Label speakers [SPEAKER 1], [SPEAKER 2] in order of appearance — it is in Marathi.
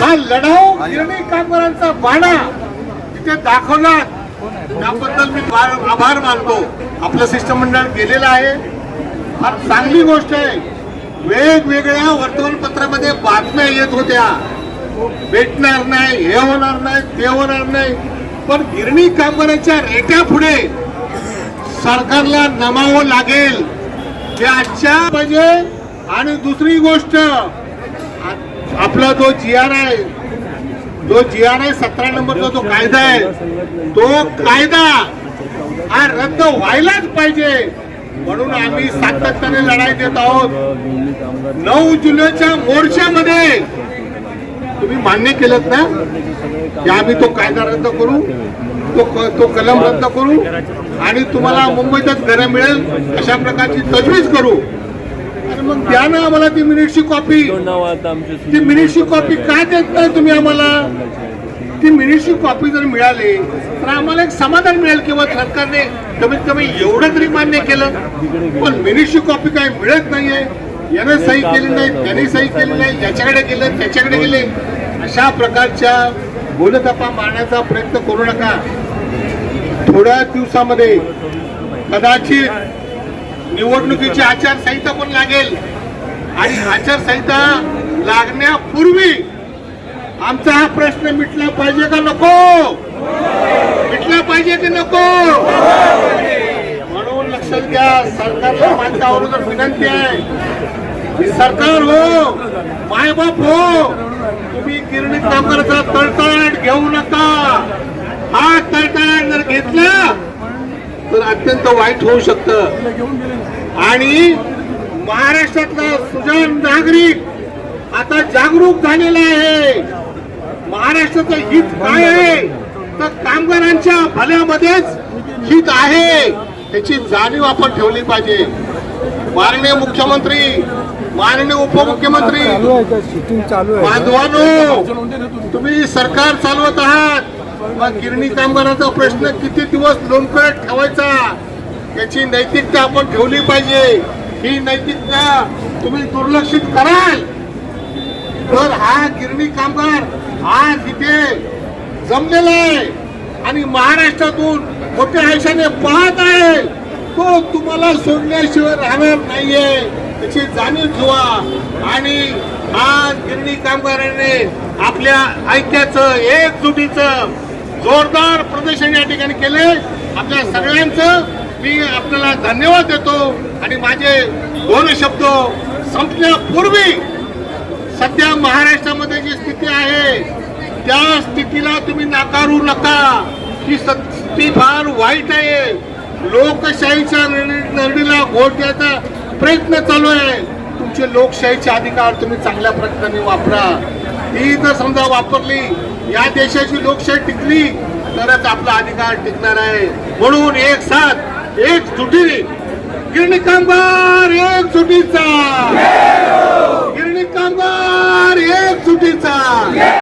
[SPEAKER 1] हा लढाऊ गिरणी कामगारांचा बाणा तिथे दाखवला. त्याबद्दल मी आभार मानतो. आपलं शिष्टमंडळ गेलेलं आहे. फार चांगली गोष्ट आहे. वेगवेगळ्या वर्तमानपत्रामध्ये बातम्या येत होत्या. भेटणार नाही हे होणार नाही ते होणार नाही. पण गिरणी कामगारांच्या रेट्या पुढे. सरकारला नमावं लागेल. ते आजच्या पाहिजे आणि दुसरी गोष्ट आपला जो जी आर आहे जो जी आर आहे सतरा नंबरचा जो कायदा आहे तो कायदा हा रद्द व्हायलाच पाहिजे. म्हणून आम्ही सातत्याने लढाई देत आहोत. नऊ जुलैच्या मोर्चामध्ये तुम्ही मान्य केलं ना? की आम्ही तो कायदा रद्द करू तो क- तो कलम रद्द करू आणि तुम्हाला मुंबईतच घरं मिळेल अशा प्रकारची तजवीज करू. मग द्या ना आम्हाला ती मिनिटची कॉपी.
[SPEAKER 2] नाव आता आमचे
[SPEAKER 1] ती मिनिटची कॉपी काय देत नाही तुम्ही आम्हाला? ती मिनिटची कॉपी जर मिळाली तर आम्हाला एक समाधान मिळेल किंवा सरकारने कमीत कमी एवढं तरी मान्य केलं. पण मिनिटची कॉपी काय मिळत नाहीये. यानं सही केली नाही त्याने सही केली नाही याच्याकडे गेलं त्याच्याकडे गेले. अशा प्रकारच्या बोलतपा मारण्याचा प्रयत्न करू नका. थोड्या दिवसामध्ये कदाचित निवडणुकीची आचारसंहिता पण लागेल. आणि आचारसंहिता लागण्यापूर्वी आमचा हा प्रश्न मिटला पाहिजे का नको? मिटला पाहिजे की नको? म्हणून लक्षात घ्या सरकारला माझ्या अगोदर विनंती आहे सरकार हो मायबाप हो तुम्ही गिरणी कामगाराचा तळतळाट घेऊ नका. हा तळतळाट जर घेतला तर अत्यंत वाईट होऊ शकतं. आणि महाराष्ट्रातला सुजाण नागरिक आता जागरूक झालेला आहे. महाराष्ट्राचं हित काय आहे? तर कामगारांच्या भल्यामध्येच हित आहे. त्याची जाणीव आपण ठेवली पाहिजे. माननीय मुख्यमंत्री माननीय उपमुख्यमंत्री बांधवानो तुम्ही सरकार चालवत आहात. मग गिरणी कामगाराचा प्रश्न किती दिवस लोंबकळत ठेवायचा? याची नैतिकता आपण ठेवली पाहिजे. ही नैतिकता तुम्ही दुर्लक्षित कराल. तर हा गिरणी कामगार आज इथे जमलेला आहे आणि महाराष्ट्रातून मोठ्या आयुष्याने पाहत आहे. तो तुम्हाला सोडल्याशिवाय राहणार नाहीये. त्याची जाणीव ठेवा. आणि आज गिरणी कामगारांनी आपल्या ऐक्याचं एकजुटीचं जोरदार प्रदर्शन या ठिकाणी केले. आपल्या सगळ्यांचं मी आपल्याला धन्यवाद देतो. आणि माझे दोन शब्द संपण्यापूर्वी सध्या महाराष्ट्रामध्ये जी स्थिती आहे त्या स्थितीला तुम्ही नाकारू नका. ही स्थिती फार वाईट आहे. लोकशाहीच्या निर्णय- घोट द्यायचा प्रयत्न चालू आहे. तुमचे लोकशाहीचे अधिकार तुम्ही चांगल्या प्रकारे वापरा. ही जर समजा वापरली या देशाची लोकशाही टिकली तरच आपला अधिकार टिकणार आहे. म्हणून एक साथ एक जुटीने गिरणी कामगार